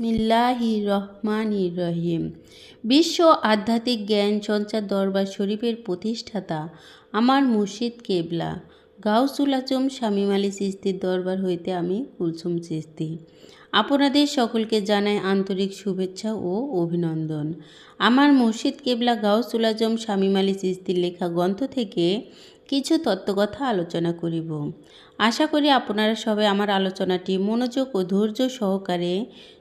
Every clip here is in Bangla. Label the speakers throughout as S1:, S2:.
S1: মিল্লাহি রহমান রহিম বিশ্ব আধ্যাত্মিক জ্ঞান সঞ্চার দরবার শরীফের প্রতিষ্ঠাতা আমার মুর্শিদ কেবলা। গাউসুল আজম শামীম আলী চিস্তির দরবার হইতে আমি কুলসুম চিস্তি আপনাদের সকলকে জানাই আন্তরিক শুভেচ্ছা ও অভিনন্দন। আমার মুর্শিদ কেবলা গাউসুল আজম শামীম আলী চিস্তির লেখা গ্রন্থ থেকে কিছু তত্ত্বকথা আলোচনা করিব। আশা করি আপনারা সবাই আমার আলোচনাটি মনোযোগ ও ধৈর্য সহকারে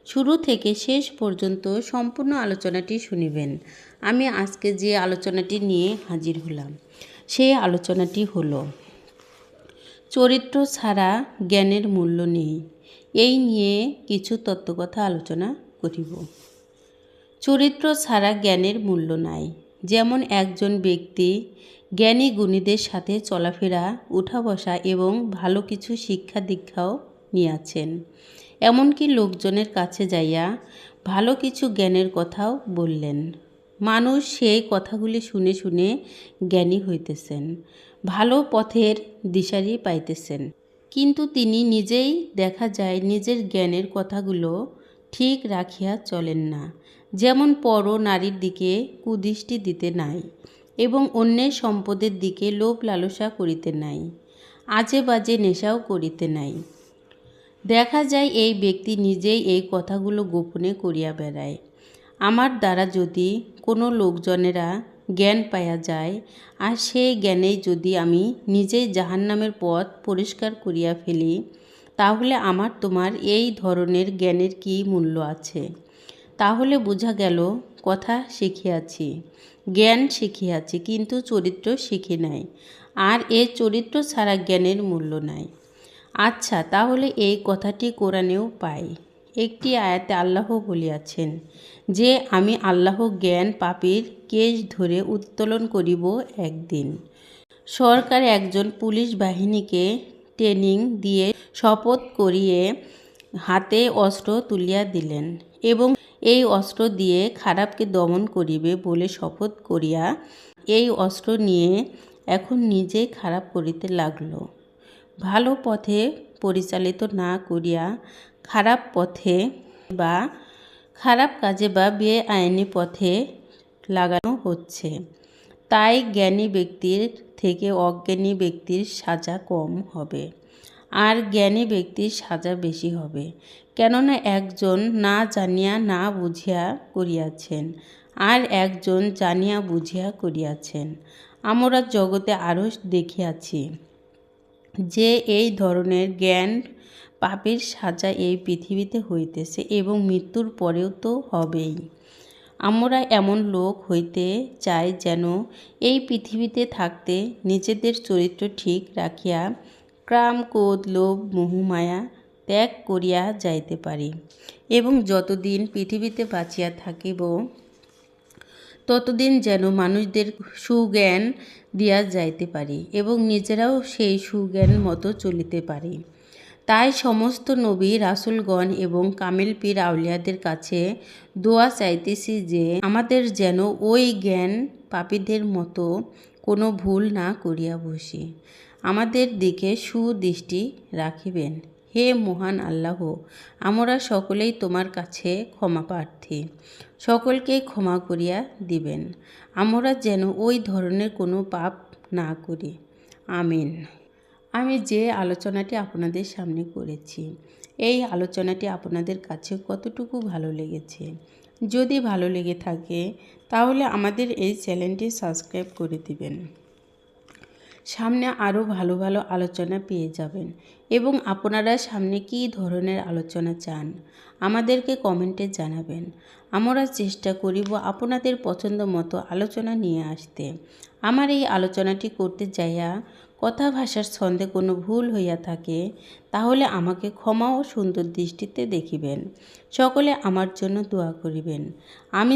S1: শুরু থেকে শেষ পর্যন্ত সম্পূর্ণ আলোচনাটি শুনিবেন। আমি আজকে যে আলোচনাটি নিয়ে হাজির হলাম সেই আলোচনাটি হলো চরিত্র ছাড়া জ্ঞানের মূল্য নেই। এই নিয়ে কিছু তত্ত্বকথা আলোচনা করিব। চরিত্র ছাড়া জ্ঞানের মূল্য নাই। যেমন একজন ব্যক্তি জ্ঞানী গুণীদের সাথে চলাফেরা উঠা বসা এবং ভালো কিছু শিক্ষা দীক্ষাও নিয়েছেন। এমনকি লোকজনের কাছে যাইয়া ভালো কিছু জ্ঞানের কথাও বললেন। মানুষ সেই কথাগুলি শুনে শুনে জ্ঞানী হইতেছেন, ভালো পথের দিশারি পাইতেছেন। কিন্তু তিনি নিজেই দেখা যায় নিজের জ্ঞানের কথাগুলো ঠিক রাখিয়া চলেন না, যেমন পর নারীর দিকে কুদৃষ্টি দিতে নাই এবং অন্যের সম্পদের দিকে লোভ লালসা করিতে নাই, আজে বাজে নেশাও করিতে নাই। দেখা যায় এই ব্যক্তি নিজেই এই কথাগুলো গোপনে করিয়া বেড়ায়। আমার দ্বারা যদি কোনো লোকজনেরা জ্ঞান পাওয়া যায়, আর সেই জ্ঞানেই যদি আমি নিজেই জাহান্নামের পথ পরিষ্কার করিয়া ফেলি, তাহলে আমার তোমার এই ধরনের জ্ঞানের কি মূল্য আছে? তাহলে বোঝা গেল, কথা শিখিয়াছি, জ্ঞান শিখিয়াছি, কিন্তু চরিত্র শিখি নাই, আর এ চরিত্র ছাড়া জ্ঞানের মূল্য নাই। আচ্ছা তাহলে এই কথাটি কোরআনেও পাই। একটি আয়াতে আল্লাহ বলিয়াছেন, যে আমি আল্লাহ জ্ঞান পাপির কেশ ধরে উত্তোলন করিব একদিন। সরকার একজন পুলিশ বাহিনীকে ট্রেনিং দিয়ে শপথ করিয়ে হাতে অস্ত্র তুলিয়া দিলেন এবং এই অস্ত্র দিয়ে খারাপকে দমন করিবে বলে শপথ করিয়া এই অস্ত্র নিয়ে এখন নিজে খারাপ করিতে লাগল। ভালো পথে পরিচালিত না করিয়া খারাপ পথে বা খারাপ কাজে বা বেআইনি পথে লাগানো হচ্ছে। তাই জ্ঞানী ব্যক্তির থেকে অজ্ঞানী ব্যক্তির সাজা কম হবে। আর জ্ঞানী ব্যক্তির সাজা বেশি হবে। কেননা একজন না জানিয়া না বুঝিয়া করিয়াছেন, আর একজন জানিয়া বুঝিয়া করিয়াছেন। আমরা জগতে আরও দেখিয়াছি। যে এই ধরনের জ্ঞান পাপের সাজা এই পৃথিবীতে হইতেছে এবং মৃত্যুর পরেও তো হবেই। আমরা এমন লোক হইতে চাই যেন এই পৃথিবীতে থাকতে নিজেদের চরিত্র ঠিক রাখিয়া ক্রাম কোদ লোভ মোহমায়া ত্যাগ করিয়া যাইতে পারি এবং যতদিন পৃথিবীতে বাঁচিয়া থাকিব ততদিন যেন মানুষদের সুজ্ঞান দিয়া যাইতে পারি এবং নিজেরাও সেই সুজ্ঞান মতো চলিতে পারি। তাই সমস্ত নবী, রাসুলগণ এবং কামিল পীর আউলিয়াদের কাছে দোয়া চাইতেছি যে আমাদের যেন ওই জ্ঞান পাপীদের মতো কোনো ভুল না করিয়া বসি। আমাদের দিকে সুদৃষ্টি রাখিবেন। হে মহান আল্লাহ, আমরা সকলেই তোমার কাছে ক্ষমা প্রার্থী। সকলকে ক্ষমা করিয়া দিবেন। আমরা যেন ওই ধরনের কোনো পাপ না করি। আমিন। আমি যে আলোচনাটি আপনাদের সামনে করেছি, এই আলোচনাটি আপনাদের কাছে কতটুকু ভালো লেগেছে? যদি ভালো লেগে থাকে, তাহলে আমাদের এই চ্যানেলটি সাবস্ক্রাইব করে দিবেন। সামনে আরও ভালো ভালো আলোচনা পেয়ে যাবেন এবং আপনারা সামনে কী ধরনের আলোচনা চান, আমাদেরকে কমেন্টে জানাবেন। আমরা চেষ্টা করিব আপনাদের পছন্দ মতো আলোচনা নিয়ে আসতে। আমার এই আলোচনাটি করতে যাইয়া কথা ভাষার ছন্দে কোনো ভুল হইয়া থাকে, তাহলে আমাকে ক্ষমা ও সুন্দর দৃষ্টিতে দেখিবেন। সকলে আমার জন্য দোয়া করিবেন। আমি